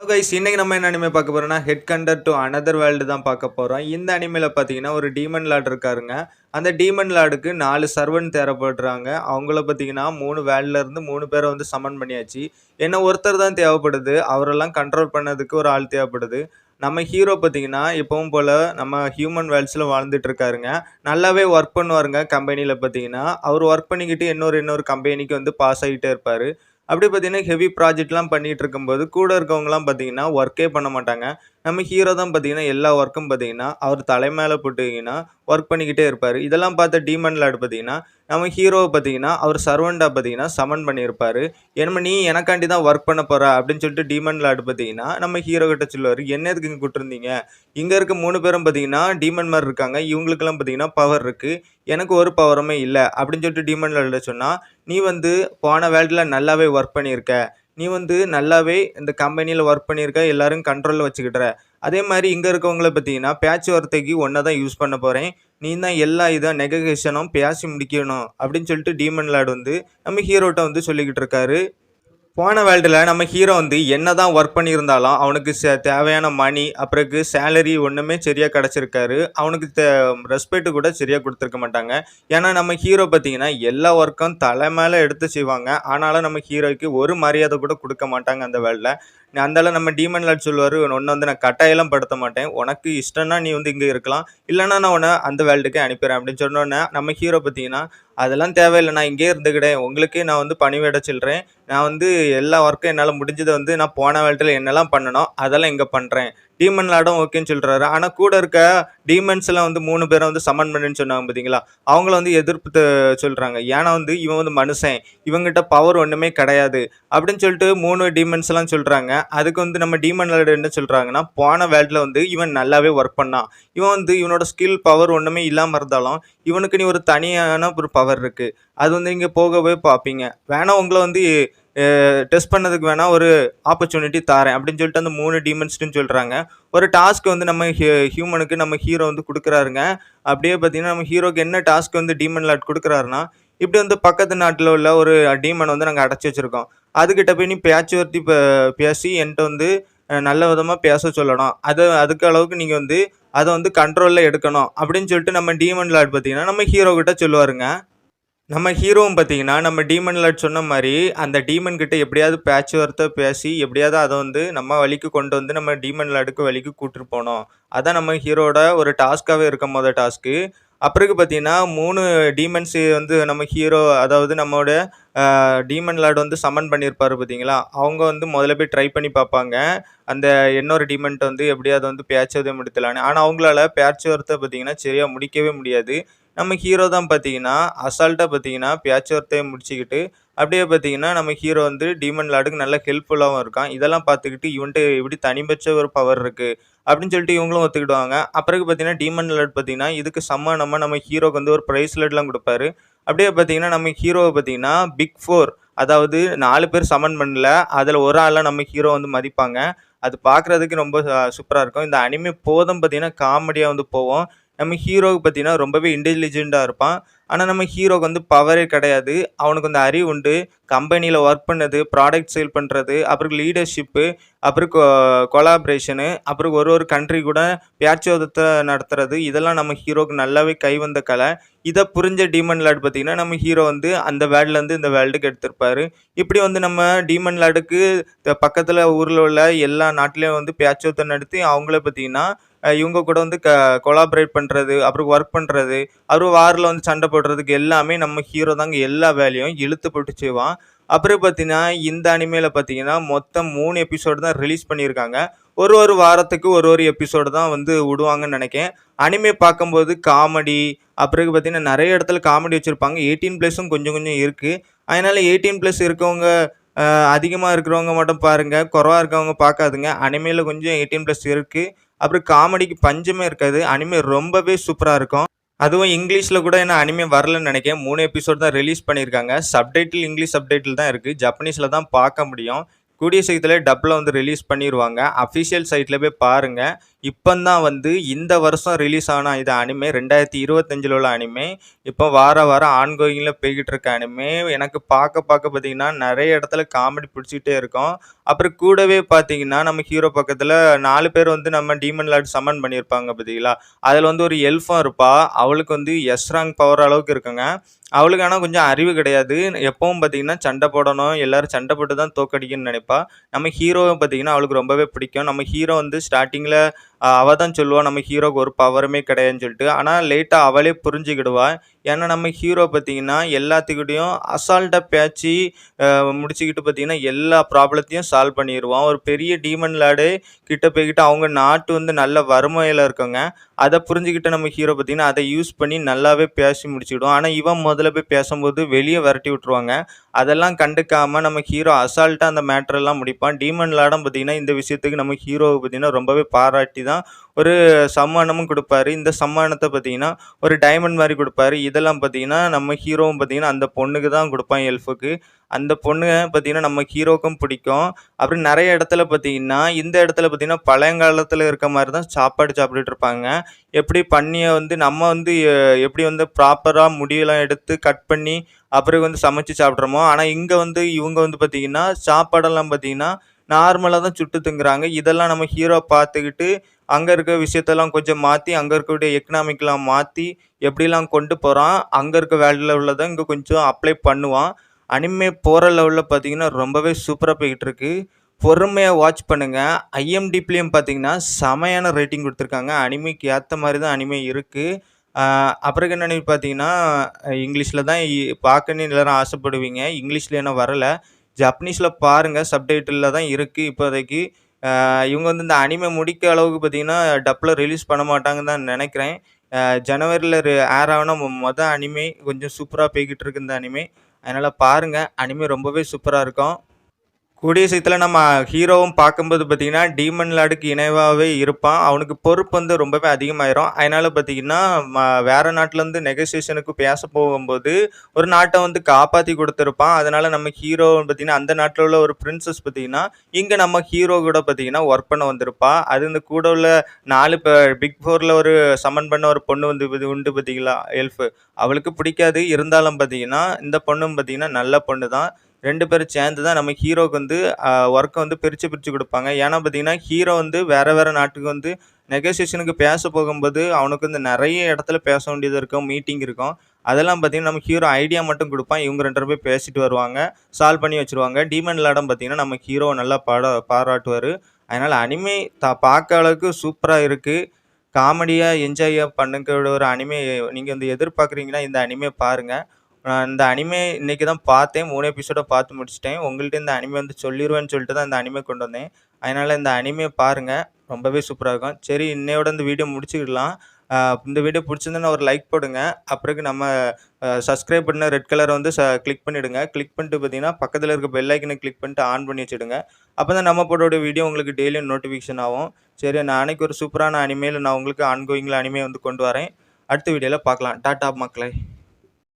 Guys இன்றைக்கி நம்ம என்ன அனிமே பார்க்க போறோம்னா head counter to another world தான் பார்க்க போகிறோம் இந்த அனிமையில் பார்த்தீங்கன்னா ஒரு டீமன் லாட் இருக்காருங்க. அந்த டீமன் லார்டுக்கு நாலு சர்வன் தேவைப்படுறாங்க. அவங்கள பார்த்தீங்கன்னா மூணு வேல்ல மூணு பேரை வந்து சமன் பண்ணியாச்சு. என்ன ஒருத்தர் தான் தேவைப்படுது அவரெல்லாம் கண்ட்ரோல் பண்ணதுக்கு ஒரு ஆள் தேவைப்படுது. நம்ம ஹீரோ பார்த்தீங்கன்னா எப்பவும் போல் நம்ம ஹியூமன் வேல்ஸில் வாழ்ந்துட்டு இருக்காருங்க. நல்லாவே ஒர்க் பண்ணுவாருங்க கம்பெனியில் பார்த்தீங்கன்னா. அவர் ஒர்க் பண்ணிக்கிட்டு இன்னொரு இன்னொரு கம்பெனிக்கு வந்து பாஸ் ஆகிட்டே இருப்பார். அப்படி பார்த்தீங்கன்னா ஹெவி ப்ராஜெக்ட்லாம் பண்ணிட்டு இருக்கும்போது கூட இருக்கவங்கலாம் பார்த்தீங்கன்னா ஒர்க்கே பண்ண மாட்டாங்க. நம்ம ஹீரோ தான் பார்த்தீங்கன்னா எல்லா ஒர்க்கும் பார்த்தீங்கன்னா அவர் தலை மேலே போட்டிங்கன்னா ஒர்க் பண்ணிக்கிட்டே இருப்பார். இதெல்லாம் பார்த்த டீமன் லார்டு பார்த்தீங்கன்னா நம்ம ஹீரோவை பார்த்தீங்கன்னா அவர் சர்வெண்ட்டாக பார்த்தீங்கன்னா சமன் பண்ணியிருப்பார். என்ன நீ எனக்காண்டி தான் ஒர்க் பண்ண போகிற அப்படின்னு சொல்லிட்டு டீமன் லார்டு பார்த்தீங்கன்னா நம்ம ஹீரோ கிட்ட சொல்லுவார். என்ன எதுக்கு இங்கே கூட்டிருந்தீங்க? இங்கே இருக்க மூணு பேரும் பார்த்தீங்கன்னா டீமன் மாதிரி இருக்காங்க. இவங்களுக்கெல்லாம் பார்த்தீங்கன்னா பவர் இருக்குது எனக்கு ஒரு பவருமே இல்லை அப்படின்னு சொல்லிட்டு டீமன் லார்டு சொன்னால் நீ வந்து போன வேல்டில் நல்லாவே ஒர்க் பண்ணியிருக்க. நீ வந்து நல்லாவே இந்த கம்பெனியில் ஒர்க் பண்ணியிருக்க எல்லாரும் கண்ட்ரோலில் வச்சுக்கிட்டுற. அதே மாதிரி இங்கே இருக்கவங்கள பார்த்தீங்கன்னா பேச்சு வார்த்தைக்கு ஒன்றை தான் யூஸ் பண்ண போகிறேன் நீ தான் எல்லா இதாக நெககேஷனும் பேசி முடிக்கணும் அப்படின்னு சொல்லிட்டு டீமன் லார்டு வந்து நம்ம ஹீரோட்ட வந்து சொல்லிக்கிட்டு இருக்காரு. போன வேர்ல்டில் நம்ம ஹீரோ வந்து என்ன தான் ஒர்க் பண்ணியிருந்தாலும் அவனுக்கு தேவையான மணி அப்புறக்கு சேலரி ஒன்றுமே சரியாக கிடச்சிருக்காரு. அவனுக்கு தே ரெஸ்பெக்ட் கூட சரியாக கொடுத்துருக்க மாட்டாங்க. ஏன்னா நம்ம ஹீரோ பார்த்தீங்கன்னா எல்லா ஒர்க்கும் தலை மேலே எடுத்து செய்வாங்க. ஆனாலும் நம்ம ஹீரோய்க்கு ஒரு மரியாதை கூட கொடுக்க மாட்டாங்க அந்த வேர்ல்டில். அந்தால நம்ம டீமன் லாட் சொல்லுவார் ஒன்று வந்து நான் கட்டாயெல்லாம் படுத்த மாட்டேன். உனக்கு இஷ்டம்னா நீ வந்து இங்கே இருக்கலாம். இல்லைன்னா நான் உன்னை அந்த வேர்ல்டுக்கே அனுப்பிடுறேன். அப்படின்னு சொன்னோன்னே நம்ம ஹீரோ பார்த்தீங்கன்னா அதெல்லாம் தேவையில்லை. நான் இங்கேயே இருந்துக்கிட்டேன். உங்களுக்கே நான் வந்து பணிவிட சொல்கிறேன் நான் வந்து எல்லா ஒர்க்கும் என்னால் முடிஞ்சதை வந்து நான் போன வேல்ட்டில் என்னெல்லாம் பண்ணணும் அதெல்லாம் இங்கே பண்ணுறேன் டீமன் லாடும் ஓகேன்னு சொல்கிறாரு ஆனால் கூட இருக்க டீமன்ஸ்லாம் வந்து மூணு பேரை வந்து சமன் பண்ணுன்னு சொன்னாங்க பார்த்தீங்களா அவங்கள வந்து எதிர்ப்பு சொல்கிறாங்க ஏன்னா வந்து இவன் வந்து மனுஷன். இவங்ககிட்ட பவர் ஒன்றுமே கிடையாது. அப்படின்னு சொல்லிட்டு மூணு டீமன்ஸ்லாம் சொல்கிறாங்க அதுக்கு வந்து நம்ம டீமன் லார்டு என்ன சொல்கிறாங்கன்னா போன வேல்ட்ல வந்து இவன் நல்லாவே ஒர்க் பண்ணான். இவன் வந்து இவனோட ஸ்கில் பவர் ஒன்றுமே இல்லாமல் இருந்தாலும் இவனுக்கு நீ ஒரு தனியான ஒரு பவர் இருக்குது அது வந்து நீங்கள் போகவே பார்ப்பீங்க. வேணா உங்களை வந்து டெஸ்ட் பண்ணதுக்கு வேணால் ஒரு ஆப்பர்ச்சுனிட்டி தாரேன் அப்படின்னு சொல்லிட்டு அந்த மூணு டீமன்ஸ்னு சொல்கிறாங்க ஒரு டாஸ்க் வந்து நம்ம ஹியூமனுக்கு நம்ம ஹீரோ வந்து கொடுக்குறாருங்க. அப்படியே பார்த்தீங்கன்னா நம்ம ஹீரோக்கு என்ன டாஸ்க் வந்து டீமன் லாட் கொடுக்குறாருன்னா இப்படி வந்து பக்கத்து நாட்டில் உள்ள ஒரு டீமன் வந்து நாங்கள் அடைச்சி வச்சுருக்கோம். அதுக்கிட்ட போய் நீ பேச்சுவர்த்தி பேசி என்கிட்ட வந்து நல்ல விதமாக பேச சொல்லணும். அது அதுக்கு அளவுக்கு நீங்கள் வந்து அதை வந்து கண்ட்ரோலில் எடுக்கணும் அப்படின்னு சொல்லிட்டு நம்ம டீமன் லாட் பார்த்தீங்கன்னா நம்ம ஹீரோ கிட்ட சொல்லுவாருங்க. நம்ம ஹீரோவும் பார்த்தீங்கன்னா நம்ம டீமன் லாட் சொன்ன மாதிரி அந்த டீமன் கிட்ட எப்படியாவது பேச்சு வார்த்தை பேசி எப்படியாவது அதை வந்து நம்ம வழிக்கு கொண்டு வந்து நம்ம டீமன் லாடுக்கு வழிக்கு கூட்டிட்டு போனோம். அதான் நம்ம ஹீரோட ஒரு டாஸ்க்காகவே இருக்கும் போத டாஸ்க்கு அப்புறக்கு பார்த்தீங்கன்னா மூணு டீமன்ஸ் வந்து நம்ம ஹீரோ அதாவது நம்மளோட டீமன் லார்டு வந்து சமன் பண்ணியிருப்பார் பார்த்தீங்களா? அவங்க வந்து முதல்ல போய் ட்ரை பண்ணி பார்ப்பாங்க. அந்த இன்னொரு டீமன்ட்ட வந்து எப்படியாவது வந்து பேச்சதை முடித்தலான்னு ஆனால் அவங்களால பேச்சுவார்த்தை பார்த்தீங்கன்னா சரியாக முடிக்கவே முடியாது. நம்ம ஹீரோ தான் பார்த்தீங்கன்னா அசால்ட்டாக பார்த்தீங்கன்னா பேச்சுவார்த்தையை முடிச்சுக்கிட்டு அப்படியே பார்த்தீங்கன்னா நம்ம ஹீரோ வந்து டீமன் லார்டுக்கு நல்ல ஹெல்ப்ஃபுல்லாகவும் இருக்கான். இதெல்லாம் பார்த்துக்கிட்டு இவன்ட்டு இப்படி தனிப்பட்ச ஒரு பவர் இருக்குது அப்படின்னு சொல்லிட்டு இவங்களும் ஒத்துக்கிடுவாங்க. அப்புறம் பார்த்தீங்கன்னா டீமன் லார்ட் பார்த்தீங்கன்னா இதுக்கு சம்மானமாக நம்ம ஹீரோக்கு வந்து ஒரு ப்ரைஸ்லெட்லாம் கொடுப்பாரு. அப்படியே பார்த்தீங்கன்னா நம்ம ஹீரோவை பார்த்தீங்கன்னா பிக் ஃபோர் அதாவது நாலு பேர் சமன் பண்ணல அதில் ஒரு ஆளாக நம்ம ஹீரோ வந்து மதிப்பாங்க. அது பார்க்குறதுக்கு ரொம்ப சூப்பராக இருக்கும். இந்த அனிமே போதும் பார்த்தீங்கன்னா காமெடியாக வந்து போவோம் நம்ம ஹீரோவுக்கு பார்த்தீங்கன்னா ரொம்பவே இன்டெலிஜென்ட்டாக இருப்பான். ஆனால் நம்ம ஹீரோக்கு வந்து பவரே கிடையாது. அவனுக்கு வந்து அறிவு உண்டு. கம்பெனியில் ஒர்க் பண்ணது ப்ராடக்ட் சேல் பண்ணுறது அப்புறம் லீடர்ஷிப்பு அப்புறம் கொலாபரேஷனு அப்புறம் ஒரு ஒரு கண்ட்ரி கூட பேச்சுவாதத்தை நடத்துறது இதெல்லாம் நம்ம ஹீரோக்கு நல்லாவே கை வந்த கலை. இதை புரிஞ்ச டீமன் லார்டு பார்த்தீங்கன்னா நம்ம ஹீரோ வந்து அந்த வேர்ல்ட்லேருந்து இந்த வேர்ல்டுக்கு எடுத்திருப்பாரு. இப்படி வந்து நம்ம டீமன் லார்டுக்கு பக்கத்தில் ஊரில் உள்ள எல்லா நாட்டிலையும் வந்து பேச்சுவார்த்தை நடத்தி அவங்கள பார்த்தீங்கன்னா இவங்க கூட வந்து க கொலாபரேட் பண்ணுறது அப்புறம் ஒர்க் பண்ணுறது அப்புறம் வாரில் வந்து சண்டை போடுறதுக்கு எல்லாமே நம்ம ஹீரோ தாங்க எல்லா வேலையும் இழுத்து போட்டு செய்வான். அப்புறம் பார்த்தீங்கன்னா இந்த அனிமையில் பார்த்தீங்கன்னா மொத்தம் மூணு எபிசோடு தான் ரிலீஸ் பண்ணியிருக்காங்க. ஒரு ஒரு வாரத்துக்கு ஒரு ஒரு எபிசோடு தான் வந்து விடுவாங்கன்னு நினைக்கிறேன். அனிமே பார்க்கும்போது காமெடி அப்புறம் பார்த்தீங்கன்னா நிறைய இடத்துல காமெடி வச்சுருப்பாங்க. எயிட்டீன் ப்ளஸும் கொஞ்சம் கொஞ்சம் இருக்குது அதனால் எயிட்டீன் ப்ளஸ் இருக்கவங்க அதிகமாக இருக்கிறவங்க மட்டும் பாருங்கள் குறவாக இருக்கவங்க பார்க்காதுங்க. அனிமையில் கொஞ்சம் எயிட்டீன் ப்ளஸ் இருக்குது அப்புறம் காமெடிக்கு பஞ்சமே இருக்காது. அனிமே ரொம்பவே சூப்பராக இருக்கும். அதுவும் இங்கிலீஷில் கூட என்ன அனிமே வரலன்னு நினைக்கிறேன். மூணு எபிசோட் தான் ரிலீஸ் பண்ணியிருக்காங்க. சப்டைட்டில் இங்கிலீஷ் சப்டைட்டில் தான் இருக்குது ஜப்பனீஸில் தான் பார்க்க முடியும். கூடிய சீக்கிரத்தில் டப்பில் வந்து ரிலீஸ் பண்ணிடுவாங்க அஃபிஷியல் சைட்டில் போய் பாருங்கள் இப்போந்தான் வந்து இந்த வருஷம் ரிலீஸ் ஆன இது அனிமே 2025ல உள்ள அனிமே. இப்போ வார வாரம் ஆன்கோயிங்ல போய்கிட்டு இருக்க அனிமே. எனக்கு பார்க்க பார்க்க பார்த்தீங்கன்னா, நிறைய இடத்துல காமெடி பிடிச்சிக்கிட்டே இருக்கும். அப்புறம் கூடவே பார்த்தீங்கன்னா, நம்ம ஹீரோ பக்கத்தில் நாலு பேர் வந்து நம்ம டீமன் லார்ட் சம்மன் பண்ணியிருப்பாங்க பார்த்தீங்களா? அதில் வந்து ஒரு எல்ஃபாக இருப்பா. அவளுக்கு வந்து எஸ் பவர் அளவுக்கு இருக்குங்க. அவளுக்கு ஆனால் கொஞ்சம் அறிவு கிடையாது. எப்பவும் பார்த்தீங்கன்னா, சண்டை போடணும், எல்லாரும் சண்டை போட்டு தான் தோக்கடிக்கணும்னு நினைப்பா நம்ம ஹீரோவை பார்த்தீங்கன்னா, அவளுக்கு ரொம்பவே பிடிக்கும். நம்ம ஹீரோ வந்து ஸ்டார்டிங்கில் அவள் தான் சொல்லுவாள் நம்ம ஹீரோக்கு ஒரு பவருமே கிடையாதுன்னு சொல்லிட்டு. ஆனால் லேட்டாக அவளே புரிஞ்சுக்கிடுவாள் ஏன்னா நம்ம ஹீரோ பார்த்தீங்கன்னா, எல்லாத்துக்கிட்டேயும் அசால்ட்டாக பேச்சு முடிச்சுக்கிட்டு பார்த்தீங்கன்னா, எல்லா ப்ராப்ளத்தையும் சால்வ் பண்ணிடுவான் ஒரு பெரிய டீமன் லாடு கிட்ட போய்கிட்டு அவங்க நாட்டு வந்து நல்ல வறுமையில இருக்கவங்க அதை புரிஞ்சுக்கிட்ட நம்ம ஹீரோ பார்த்தீங்கன்னா, அதை யூஸ் பண்ணி நல்லாவே பேசி முடிச்சுடுவான். ஆனால் இவன் முதல்ல போய் பேசும்போது வெளியே விரட்டி விட்டுருவாங்க. அதெல்லாம் கண்டுக்காமல் நம்ம ஹீரோ அசால்ட்டாக அந்த மேட்ரெல்லாம் முடிப்பான். டீமன் லார்டும் பார்த்தீங்கன்னா, இந்த விஷயத்துக்கு நம்ம ஹீரோவை பார்த்தீங்கன்னா, ரொம்பவே பாராட்டி தான் ஒரு சம்மானமும் கொடுப்பாரு இந்த சம்மானத்தை பார்த்தீங்கன்னா, ஒரு டைமண்ட் மாதிரி கொடுப்பாரு இதை இதெல்லாம் பார்த்தீங்கன்னா, நம்ம ஹீரோவும் பார்த்தீங்கன்னா, அந்த பொண்ணுக்கு தான் கொடுப்பான் எல்ஃபுக்கு. அந்த பொண்ணு பார்த்தீங்கன்னா, நம்ம ஹீரோக்கும் பிடிக்கும். அப்புறம் நிறைய இடத்துல பார்த்தீங்கன்னா, இந்த இடத்துல பார்த்தீங்கன்னா, பழங்காலத்தில் இருக்க மாதிரி தான் சாப்பாடு சாப்பிட்டுட்டு இருப்பாங்க. எப்படி பண்ணியை வந்து நம்ம வந்து எப்படி வந்து ப்ராப்பராக முடியெல்லாம் எடுத்து கட் பண்ணி, அப்புறம் வந்து சமைச்சு சாப்பிட்றோமோ ஆனால் இங்கே வந்து இவங்க வந்து பார்த்தீங்கன்னா, சாப்பாடெல்லாம் பார்த்தீங்கன்னா, நார்மலாக தான் சுட்டு திங்குறாங்க. இதெல்லாம் நம்ம ஹீரோ பார்த்துக்கிட்டு, அங்கே இருக்க விஷயத்தெல்லாம் கொஞ்சம் மாற்றி அங்கே இருக்கக்கூடிய எக்கனாமிக்லாம் மாற்றி எப்படிலாம் கொண்டு போகிறான் அங்கே இருக்க வேல்டு லெவலில் தான் இங்கே கொஞ்சம் அப்ளை பண்ணுவான். அனிமே போகிற லெவலில் பார்த்தீங்கன்னா, ரொம்பவே சூப்பராக போய்கிட்டு இருக்கு. பொறுமையாக வாட்ச் பண்ணுங்கள் ஐஎம்டிப்லேயும் பார்த்தீங்கன்னா, செமையான ரேட்டிங் கொடுத்துருக்காங்க அனிமைக்கு ஏற்ற மாதிரி தான் அனிமே இருக்குது அப்புறம் என்னன்னு பார்த்தீங்கன்னா, இங்கிலீஷில் தான் பார்க்கணுன்னு எல்லாரும் ஆசைப்படுவீங்க. இங்கிலீஷ்ல என்ன வரல. ஜப்பனீஸில் பாருங்கள் சப்டைட்டிலில் தான் இருக்குது இப்போதைக்கு. இவங்க வந்து இந்த அனிமை முடிக்க அளவுக்கு பார்த்தீங்கன்னா, டப்பில் ரிலீஸ் பண்ண மாட்டாங்கன்னு தான் நினைக்கிறேன் ஜனவரியில் ஏர் ஆன மொ மொத அனிமே கொஞ்சம் சூப்பராக போய்கிட்டு இருக்கு இந்த அனிமே. அதனால் பாருங்கள் அனிமே ரொம்பவே சூப்பராக இருக்கும். கூடிய சீத்தில் நம்ம ஹீரோவும் பார்க்கும்போது பார்த்தீங்கன்னா, டீமன் லார்டுக்கு இணைவாகவே இருப்பான். அவனுக்கு பொறுப்பு வந்து ரொம்பவே அதிகமாயிரும். அதனால் பார்த்தீங்கன்னா, வேறு நாட்டிலேருந்து நெகோசியேஷனுக்கு பேச போகும்போது, ஒரு நாட்டை வந்து காப்பாற்றி கொடுத்துருப்பான் அதனால் நம்ம ஹீரோ பார்த்தீங்கன்னா, அந்த நாட்டில் உள்ள ஒரு பிரின்சஸ் பார்த்தீங்கன்னா, இங்கே நம்ம ஹீரோ கூட பார்த்தீங்கன்னா, ஒர்க் பண்ண வந்திருப்பா. அது இந்த கூட உள்ள நாலு இப்போ பிக் ஃபோரில் ஒரு சமன் பண்ண ஒரு பொண்ணு வந்து இது உண்டு பார்த்தீங்களா? எல்ஃபு. அவளுக்கு பிடிக்காது. இருந்தாலும் பார்த்தீங்கன்னா, இந்த பொண்ணும் பார்த்தீங்கன்னா, நல்ல பொண்ணு தான். ரெண்டு பேரும் சேர்ந்து தான் நம்ம ஹீரோக்கு வந்து ஒர்க்கை வந்து பிரித்து பிரித்து கொடுப்பாங்க ஏன்னா பார்த்தீங்கன்னா, ஹீரோ வந்து வேறு வேறு நாட்டுக்கு வந்து நெகோசியேஷனுக்கு பேச போகும்போது, அவனுக்கு வந்து நிறைய இடத்துல பேச வேண்டியது இருக்கும். மீட்டிங் இருக்கும். அதெல்லாம் பார்த்தீங்கன்னா, நம்ம ஹீரோ ஐடியா மட்டும் கொடுப்பான் இவங்க ரெண்டு பேரும் பேசிட்டு வருவாங்க. சால்வ் பண்ணி வச்சுருவாங்க. டீமன் லாடம் பார்த்தீங்கன்னா, நம்ம ஹீரோ நல்லா பாட பாராட்டுவார் அதனால் அனிமே த பார்க்க அளவுக்கு சூப்பராக இருக்குது காமெடியாக என்ஜாயாக பண்ணுங்க ஒரு அனிமே நீங்கள் வந்து எதிர்பார்க்குறீங்கன்னா, இந்த அனிமே பாருங்கள் நான் இந்த அனிமே இன்றைக்கி தான் பார்த்தேன். மூணு எபிசோட பார்த்து முடிச்சிட்டேன் உங்கள்கிட்ட இந்த அனிமே வந்து சொல்லிருவேன்னு சொல்லிட்டு தான் இந்த அனிமே கொண்டு வந்தேன். அதனால் இந்த அனிமே பாருங்க. ரொம்பவே சூப்பராக இருக்கும். சரி இன்னையோட இந்த வீடியோ முடிச்சுக்கலாம். இந்த வீடியோ பிடிச்சிருந்தேன்னு ஒரு லைக் போடுங்க. அப்புறகு நம்ம சப்ஸ்கிரைப் பண்ண ரெட் கலரை வந்து ச கிளிக் பண்ணிவிடுங்க கிளிக் பண்ணிட்டு பார்த்தீங்கன்னா, பக்கத்தில் இருக்க பெல் ஐக்கன கிளிக் பண்ணிட்டு ஆன் பண்ணி வச்சுடுங்க. அப்பதான் நம்ம போட்டோட வீடியோ உங்களுக்கு டெய்லியும் நோட்டிஃபிகேஷன் ஆகும். சரி நாளைக்கு ஒரு சூப்பரான அனிமேல நான் உங்களுக்கு ஆன்கோயிங்கில் அனிமே வந்து கொண்டு வரேன். அடுத்த வீடியோவில் பார்க்கலாம். டாட்டா மக்களே!